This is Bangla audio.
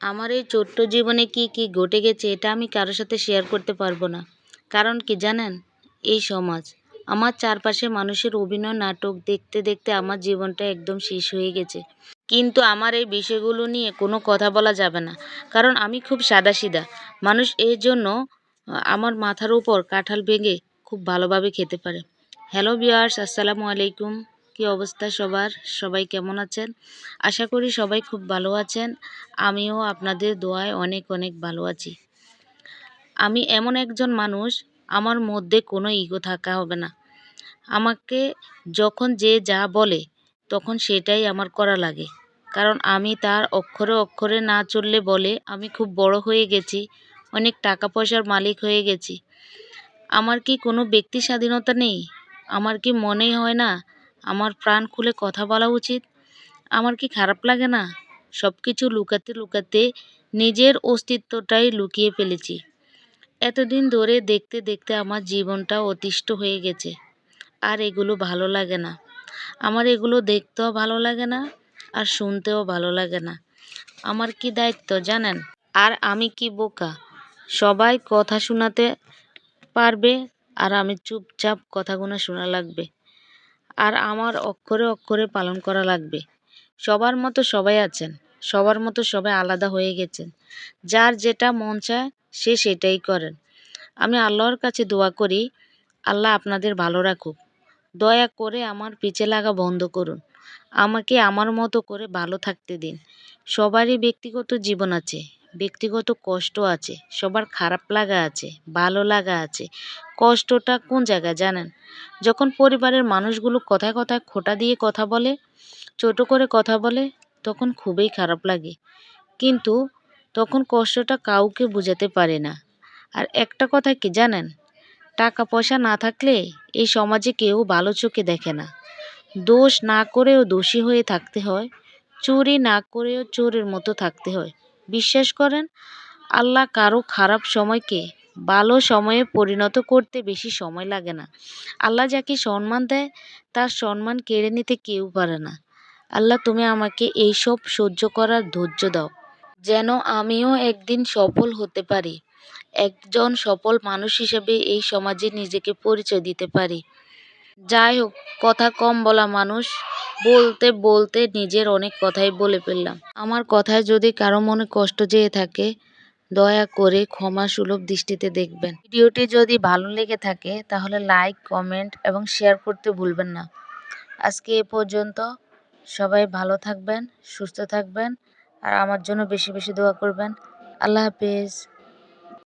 আমার এই ছোট্ট জীবনে কি কি ঘটে গেছে এটা আমি কারোর সাথে শেয়ার করতে পারব না। কারণ কি জানেন? এই সমাজ, আমার চারপাশে মানুষের অভিনয় নাটক দেখতে দেখতে আমার জীবনটা একদম শেষ হয়ে গেছে। কিন্তু আমার এই বিষয়গুলো নিয়ে কোনো কথা বলা যাবে না। কারণ আমি খুব সাদাসিধা। মানুষ এর জন্য আমার মাথার উপর কাঁঠাল ভেঙে খুব ভালোভাবে খেতে পারে। হ্যালো বিয়ার্স আসসালামু আলাইকুম। কি অবস্থা সবার? সবাই কেমন আছেন? আশা করি সবাই খুব ভালো আছেন। আমিও আপনাদের দোয়ায় অনেক অনেক ভালো আছি। আমি এমন একজন মানুষ, আমার মধ্যে কোনো ইগো থাকা হবে না। আমাকে যখন যে যা বলে, তখন সেটাই আমার করা লাগে। কারণ আমি তার অক্ষরে অক্ষরে না চললে বলে, আমি খুব বড় হয়ে গেছি, অনেক টাকা পয়সার মালিক হয়ে গেছি। আমার কি কোনো ব্যক্তি স্বাধীনতা নেই? আমার কি মনেই হয় না আমার প্রাণ খুলে কথা বলা উচিত? আমার কি খারাপ লাগে না? সব কিছু লুকাতে লুকাতে নিজের অস্তিত্বটাই লুকিয়ে ফেলেছি। এতদিন ধরে দেখতে দেখতে আমার জীবনটা অতিষ্ঠ হয়ে গেছে। আর এগুলো ভালো লাগে না। আমার এগুলো দেখতেও ভালো লাগে না আর শুনতেও ভালো লাগে না। আমার কি দায়িত্ব জানেন? আর আমি কি বোকা? সবাই কথা শোনাতে পারবে আর আমি চুপচাপ কথাগুলো শোনা লাগবে। আর আমার অক্ষরে অক্ষরে পালন করা লাগবে। সবার মতো সবাই আছেন, সবার মতো সবাই আলাদা হয়ে গেছেন। যার যেটা মন চায়, সে সেটাই করেন। আমি আল্লাহর কাছে দোয়া করি, আল্লাহ আপনাদের ভালো রাখুক। দয়া করে আমার পিছে লাগা বন্ধ করুন। আমাকে আমার মতো করে ভালো থাকতে দিন। সবারই ব্যক্তিগত জীবন আছে। ব্যক্তিগত কষ্ট আছে, সবার খারাপ লাগা আছে, ভালো লাগা আছে। কষ্টটা কোন জায়গায় জানেন? যখন পরিবারের মানুষগুলো কথায় কথায় খোটা দিয়ে কথা বলে, ছোট করে কথা বলে, তখন খুবই খারাপ লাগে। কিন্তু তখন কষ্টটা কাউকে বোঝাতে পারে না। আর একটা কথা কি জানেন? টাকা পয়সা না থাকলে এই সমাজে কেউ ভালো চোখে দেখে না। দোষ না করেও দোষী হয়ে থাকতে হয়, চুরি না করেও চোরের মতো থাকতে হয়। বিশ্বাস করেন, আল্লাহ কারও খারাপ সময়কে ভালো সময়ে পরিণত করতে বেশি সময় লাগে না। আল্লাহ যাকে সম্মান দেয়, তার সম্মান কেড়ে নিতে কেউ পারে না। আল্লাহ, তুমি আমাকে এইসব সহ্য করার ধৈর্য দাও, যেন আমিও একদিন সফল হতে পারি। একজন সফল মানুষ হিসেবে এই সমাজে নিজেকে পরিচয় দিতে পারি। যাই হোক, কথা কম বলা মানুষ। বলতে বলতে নিজের অনেক কথাই বলে ফেললাম। আমার কথায় যদি কারও মনে কষ্ট যেয়ে থাকে, দয়া করে ক্ষমা সুলভ দৃষ্টিতে দেখবেন। ভিডিওটি যদি ভালো লেগে থাকে, তাহলে লাইক, কমেন্ট এবং শেয়ার করতে ভুলবেন না। আজকে এ পর্যন্ত। সবাই ভালো থাকবেন, সুস্থ থাকবেন, আর আমার জন্য বেশি বেশি দোয়া করবেন। আল্লাহ হাফিজ।